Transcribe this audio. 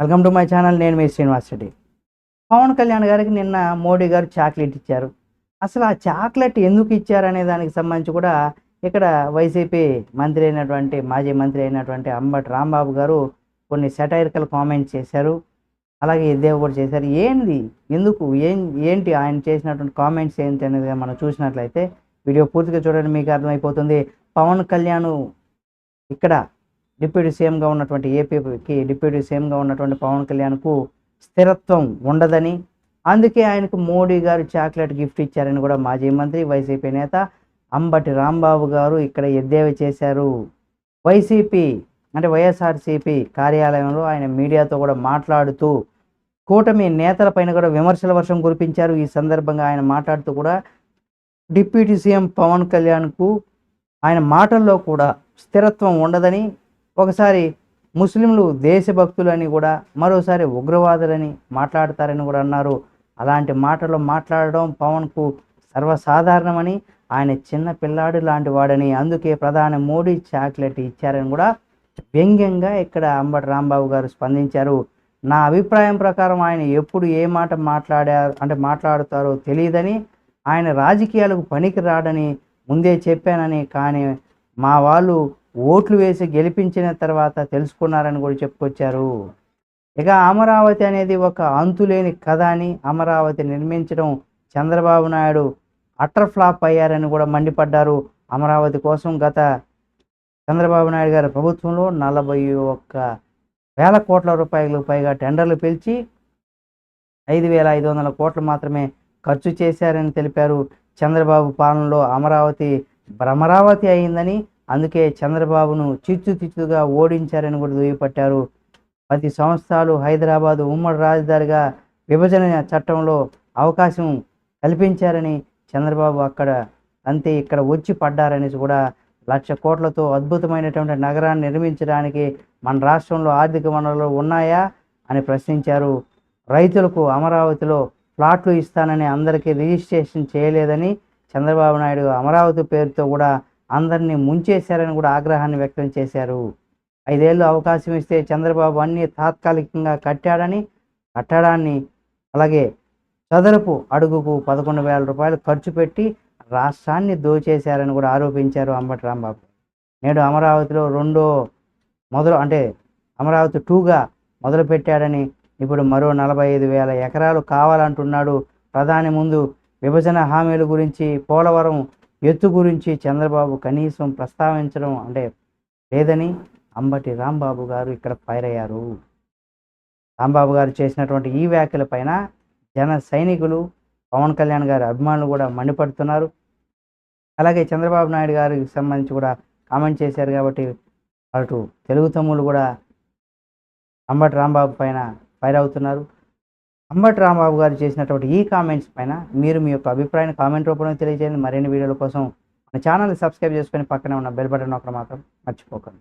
Welcome to my channel నేను మీ శ్రీనివాస్ రెడ్డి. పవన్ కళ్యాణ్ గారికి నిన్న మోడీ గారు చాక్లెట్ ఇచ్చారు. అసలు ఆ చాక్లెట్ ఎందుకు ఇచ్చారనే దానికి సంబంధించి కూడా ఇక్కడ వైసీపీ మంత్రి అయినటువంటి మాజీ మంత్రి అయినటువంటి అంబటి రాంబాబు గారు కొన్ని సెటైరికల్ కామెంట్స్ చేశారు. అలాగే ఇదే కూడా చేశారు. ఏంది? ఎందుకు? ఏం ఏంటి ఆయన చేసినటువంటి కామెంట్స్ ఏంటి అనేది మనం చూసినట్లయితే వీడియో పూర్తిగా చూడండి మీకు అర్థమైపోతుంది. పవన్ కళ్యాణ్ ఇక్కడ డిప్యూటీ సీఎంగా ఉన్నటువంటి ఏపీకి డిప్యూటీ సీఎంగా ఉన్నటువంటి పవన్ కళ్యాణ్కు స్థిరత్వం ఉండదని అందుకే ఆయనకు మోడీ గారు చాక్లెట్ గిఫ్ట్ ఇచ్చారని కూడా మాజీ మంత్రి వైసీపీ నేత అంబటి రాంబాబు గారు ఇక్కడ ఎద్దేవా చేశారు. వైసీపీ అంటే వైఎస్ఆర్సీపీ కార్యాలయంలో ఆయన మీడియాతో కూడా మాట్లాడుతూ కూటమి నేతలపైన కూడా విమర్శల వర్షం కురిపించారు. ఈ సందర్భంగా ఆయన మాట్లాడుతూ కూడా డిప్యూటీ సీఎం పవన్ కళ్యాణ్కు ఆయన మాటల్లో కూడా స్థిరత్వం ఉండదని ఒకసారి ముస్లింలు దేశభక్తులని కూడా మరోసారి ఉగ్రవాదులని మాట్లాడతారని కూడా అన్నారు. అలాంటి మాటలు మాట్లాడడం పవన్కు సర్వసాధారణమని ఆయన చిన్న పిల్లాడు లాంటి వాడని అందుకే ప్రధాని మోడీ చాక్లెట్ ఇచ్చారని కూడా వ్యంగ్యంగా ఇక్కడ అంబటి రాంబాబు గారు స్పందించారు. నా అభిప్రాయం ప్రకారం ఆయన ఎప్పుడు ఏ మాట మాట్లాడారు అంటే మాట్లాడుతారో తెలియదని ఆయన రాజకీయాలకు పనికి రాడని ముందే చెప్పానని కానీ మా వాళ్ళు ఓట్లు వేసి గెలిపించిన తర్వాత తెలుసుకున్నారని కూడా చెప్పుకొచ్చారు. ఇక అమరావతి అనేది ఒక అంతులేని కథ అని అమరావతి నిర్మించడం చంద్రబాబు నాయుడు అటర్ ఫ్లాప్ అయ్యారని కూడా మండిపడ్డారు. అమరావతి కోసం గత చంద్రబాబు నాయుడు గారి ప్రభుత్వంలో నలభై ఒక్క వేల కోట్ల రూపాయలకు పైగా టెండర్లు పిలిచి ఐదు వేల ఐదు వందల కోట్లు మాత్రమే ఖర్చు చేశారని తెలిపారు. చంద్రబాబు పాలనలో అమరావతి భ్రమరావతి అయిందని అందుకే చంద్రబాబును చిచ్చు చిచ్చుగా ఓడించారని కూడా దుయ్యపట్టారు పది సంవత్సరాలు హైదరాబాదు ఉమ్మడి రాజధానిగా విభజన చట్టంలో అవకాశం కల్పించారని చంద్రబాబు అక్కడ అంతే ఇక్కడ వచ్చి పడ్డారనేసి కూడా లక్ష కోట్లతో అద్భుతమైనటువంటి నగరాన్ని నిర్మించడానికి మన రాష్ట్రంలో ఆర్థిక వనరులు ఉన్నాయా అని ప్రశ్నించారు. రైతులకు అమరావతిలో ప్లాట్లు ఇస్తానని అందరికీ రిజిస్ట్రేషన్ చేయలేదని చంద్రబాబు నాయుడు అమరావతి పేరుతో కూడా అందరినీ ముంచేశారని కూడా ఆగ్రహాన్ని వ్యక్తం చేశారు. ఐదేళ్ళు అవకాశం ఇస్తే చంద్రబాబు అన్ని తాత్కాలికంగా కట్టాడని కట్టడాన్ని అలాగే చదరపు అడుగుకు పదకొండు వేల రూపాయలు ఖర్చు పెట్టి రాష్ట్రాన్ని దోచేశారని కూడా ఆరోపించారు అంబటి రాంబాబు. నేడు అమరావతిలో రెండో మొదలు అంటే అమరావతి టూగా మొదలుపెట్టాడని ఇప్పుడు మరో నలభై ఐదు వేల ఎకరాలు కావాలంటున్నాడు. ప్రధాని ముందు విభజన హామీల గురించి పోలవరం ఎత్తు గురించి చంద్రబాబు కనీసం ప్రస్తావించడం అంటే లేదని అంబటి రాంబాబు గారు ఇక్కడ ఫైర్ అయ్యారు రాంబాబు గారు చేసినటువంటి ఈ వ్యాఖ్యలపైన జన సైనికులు పవన్ కళ్యాణ్ గారి అభిమానులు కూడా మండిపడుతున్నారు. అలాగే చంద్రబాబు నాయుడు గారికి సంబంధించి కూడా కామెంట్ చేశారు కాబట్టి అటు తెలుగు తమ్ముళ్ళు కూడా అంబటి రాంబాబు పైన ఫైర్ అవుతున్నారు. అంబటి రాంబాబు గారు చేసినటువంటి ఈ కామెంట్స్ పైన మీరు మీ యొక్క అభిప్రాయాన్ని కామెంట్ రూపంలో తెలియజేయండి. మరిన్ని వీడియోల కోసం మన ఛానల్ని సబ్స్క్రైబ్ చేసుకొని పక్కనే ఉన్న బెల్ బటన్ ఒకటి మాత్రం మర్చిపోకండి.